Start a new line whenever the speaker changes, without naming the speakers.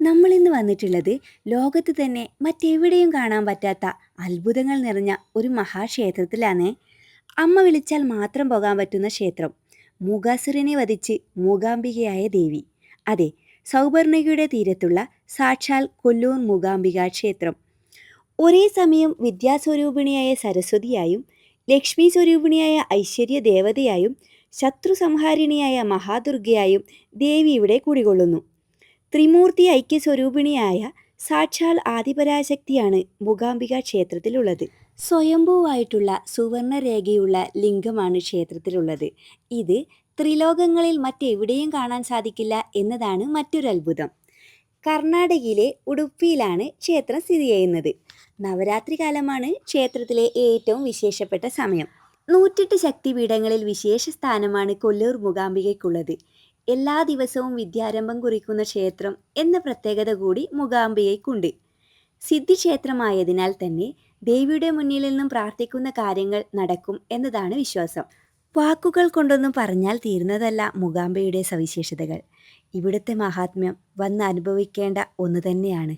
നമ്മൾ ഇന്ന് വന്നിട്ടുള്ളത് ലോകത്ത് തന്നെ മറ്റെവിടെയും കാണാൻ പറ്റാത്ത അത്ഭുതങ്ങൾ നിറഞ്ഞ ഒരു മഹാക്ഷേത്രത്തിലാണ്. അമ്മ വിളിച്ചാൽ മാത്രം പോകാൻ പറ്റുന്ന ക്ഷേത്രം. മൂകാസുരനെ വധിച്ച് മൂകാംബികയായ ദേവി. അതെ സൗപർണികയുടെ തീരത്തുള്ള സാക്ഷാൽ കൊല്ലൂർ മൂകാംബിക ക്ഷേത്രം. ഒരേ സമയം വിദ്യാസ്വരൂപിണിയായ സരസ്വതിയായും ലക്ഷ്മി സ്വരൂപിണിയായ ഐശ്വര്യ ദേവതയായും ശത്രു സംഹാരിണിയായ മഹാദുർഗയായും ദേവി ഇവിടെ കുടികൊള്ളുന്നു. ത്രിമൂർത്തി ഐക്യസ്വരൂപിണിയായ സാക്ഷാൽ ആദിപരാശക്തിയാണ് മൂകാംബിക ക്ഷേത്രത്തിലുള്ളത്. സ്വയംഭൂവായിട്ടുള്ള സുവർണരേഖയുള്ള ലിംഗമാണ് ക്ഷേത്രത്തിലുള്ളത്. ഇത് ത്രിലോകങ്ങളിൽ മറ്റെവിടെയും കാണാൻ സാധിക്കില്ല എന്നതാണ് മറ്റൊരു അത്ഭുതം കർണാടകയിലെ ഉടുപ്പിയിലാണ് ക്ഷേത്രം സ്ഥിതി ചെയ്യുന്നത്. നവരാത്രി കാലമാണ് ക്ഷേത്രത്തിലെ ഏറ്റവും വിശേഷപ്പെട്ട സമയം. നൂറ്റെട്ട് ശക്തിപീഠങ്ങളിൽ വിശേഷ സ്ഥാനമാണ് കൊല്ലൂർ മൂകാംബികയ്ക്കുള്ളത്. എല്ലാ ദിവസവും വിദ്യാരംഭം കുറിക്കുന്ന ക്ഷേത്രം എന്ന പ്രത്യേകത കൂടി മൂകാംബികയ്ക്കുണ്ട് സിദ്ധിക്ഷേത്രമായതിനാൽ തന്നെ ദേവിയുടെ മുന്നിൽ നിന്നും പ്രാർത്ഥിക്കുന്ന കാര്യങ്ങൾ നടക്കും എന്നതാണ് വിശ്വാസം. വാക്കുകൾ കൊണ്ടൊന്നും പറഞ്ഞാൽ തീരുന്നതല്ല മുഖാംബയുടെ സവിശേഷതകൾ. ഇവിടുത്തെ മഹാത്മ്യം വന്ന് അനുഭവിക്കേണ്ട ഒന്ന് തന്നെയാണ്.